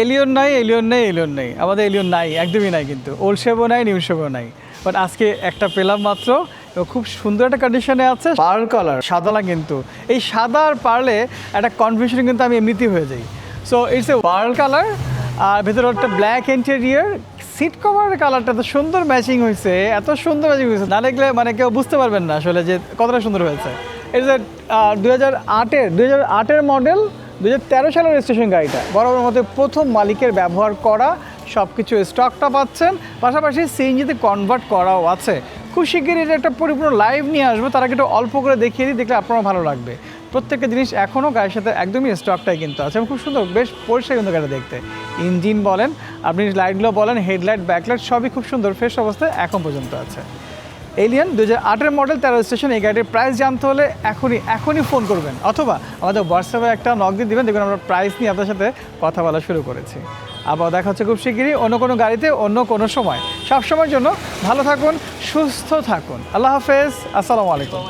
Allion নাই Allion নেই Allion নেই। আমাদের এলিয়ন নাই, একদমই নাই কিন্তু। ওল্ড শেভও নাই নিউ শেভও নাই। বাট আজকে একটা পেলাম মাত্র খুব সুন্দর একটা কন্ডিশনে আছে, পার্ল কালার, সাদা না কিন্তু। এই সাদা আর পার্লে একটা কনফিউশন কিন্তু আমি এমনিতেই হয়ে যাই। So it's a pearl colour, আর ভেতরে একটা ব্ল্যাক ইন্টেরিয়ার সিট কভারের কালারটা এত সুন্দর ম্যাচিং হয়েছে, এত সুন্দর ম্যাচিং হয়েছে। না দেখলে মানে কেউ বুঝতে পারবেন না আসলে যে কতটা সুন্দর হয়েছে। এটা দু হাজার আটের দু হাজার আটের মডেল দু হাজার তেরো সালের রেজিস্ট্রেশন গাড়িটা। বরাবর মধ্যে প্রথম মালিকের ব্যবহার করা সব কিছু স্টকটা পাচ্ছেন, পাশাপাশি সিএনজিতে কনভার্ট করাও আছে। খুব শিগগিরই এটা একটা পরিপূর্ণ লাইভ নিয়ে আসব, তার আগে একটু অল্প করে দেখিয়ে দিই, দেখলে আপনারও ভালো লাগবে। প্রত্যেকটা জিনিস এখনও গাড়ির সাথে একদমই স্টকটাই কিন্তু আছে এবং খুব সুন্দর, বেশ পরিষ্কার কিন্তু গাড়ি দেখতে। ইঞ্জিন বলেন, আপনি লাইটগুলো বলেন হেডলাইট ব্যাকলাইট সবই খুব সুন্দর ফ্রেশ অবস্থায় এখন পর্যন্ত আছে। এলিয়ান দু হাজার মডেল তেরো স্টেশন এই গাড়ির প্রাইস জানতে হলে এখনই এখনই ফোন করবেন। অথবা আমাদের হোয়াটসঅ্যাপে একটা নক দিয়ে দেবেন, দেখুন আমরা প্রাইস নিয়ে আপনার সাথে কথা বলা শুরু করেছি। আবার দেখা হচ্ছে খুব শিগগিরই অন্য কোনো গাড়িতে, অন্য কোনো সময়। সব সময়ের জন্য ভালো থাকুন, সুস্থ থাকুন। আল্লাহ হাফেজ, আসসালামু আলাইকুম।